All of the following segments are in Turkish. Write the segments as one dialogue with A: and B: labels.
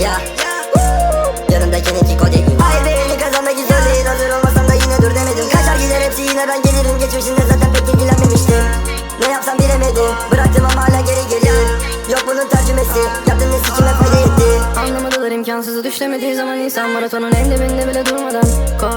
A: Yeah. Yanındaki Nicky Cody Hayır birini kazanmak zor olmasam da yine dur demedim Kaçar gider hepsi yine ben gelirim Geçmişinde zaten pek ilgilenmemiştim Ne yapsam bilemedim Bıraktım ama hala geri gelir Yok bunun tercümesi Yaptım ne sikim hep
B: Anlamadılar imkansızı düşlemediği zaman insan Maratonun en dibinde bile durmadan Koş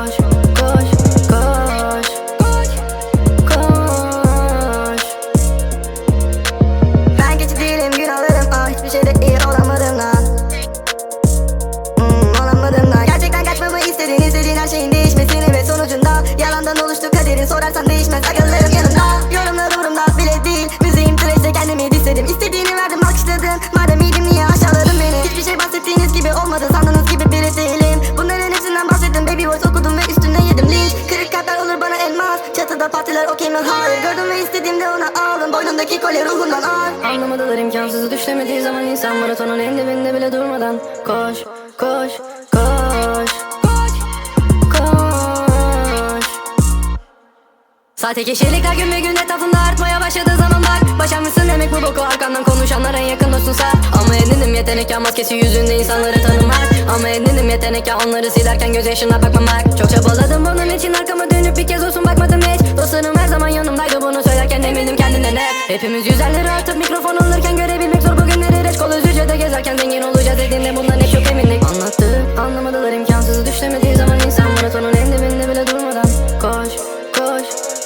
A: sorarsan değişmez akıllarım yanımda. Yorumlar umurumda bile değil. Müziğim trash'te kendimi disledim İstediğini verdim alkışladın Madem iyiydim niye aşağıladın beni? Hiçbir şey bahsettiğiniz gibi olmadı. Sandığınız gibi biri değilim. Bunların hepsinden bahsettim. Baby voice okudum ve üstüne yedim. Linç Kırık kalpler olur bana elmas. Çatıda partiler okey mi? Hayır. Gördüm ve istediğimde ona aldım Boynundaki kolye ruhundan ağır.
B: Anlamadılar imkansızı. Düşlemediği zaman insan maratonun en dibinde bile durmadan koş, koş Sahte kişilikler gün be gün etrafında artmaya başladığı zaman bak. Başarmışsın demek bu boku arkandan konuşanlara en yakın dostun sen. Ama edinim yetenek ya maskesi yüzünde insanları tanımak. Ama edinim yetenek ya onları silerken gözyaşına bakmamak. Çok çabaladım bunun için arkama dönüp bir kez olsun bakmadım hiç. Dostlarım her zaman yanımdaydı bunu söylerken eminim kendinden hep. Hepimiz yüz elleri atıp mikrofon alırken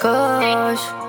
B: gosh.